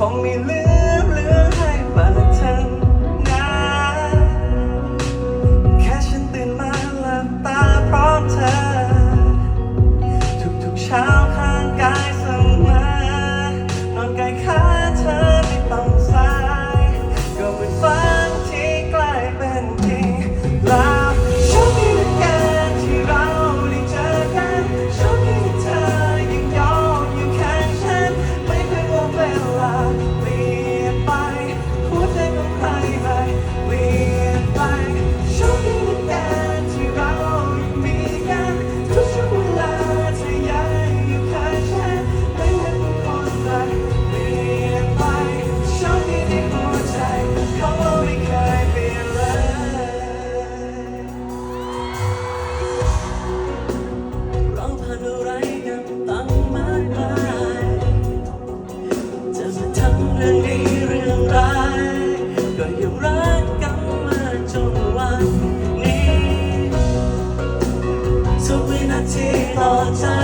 风里。full time.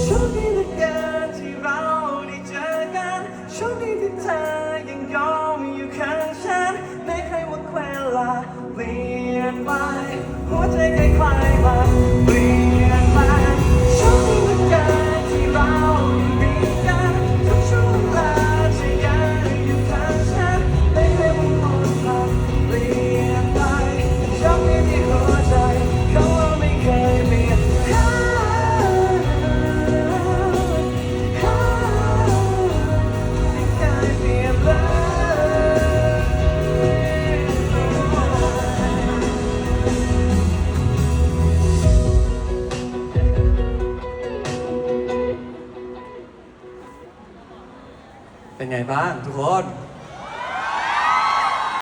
โชคดีเลืกินที่เราได้เจอกันโชคดีที่เธอยังยอมอยู่ข้างฉันไม่เคยว่าเวลาเปลี่ยนไปหัวใจใครๆมาเปลี่ยน เป็นไงบ้างทุกคน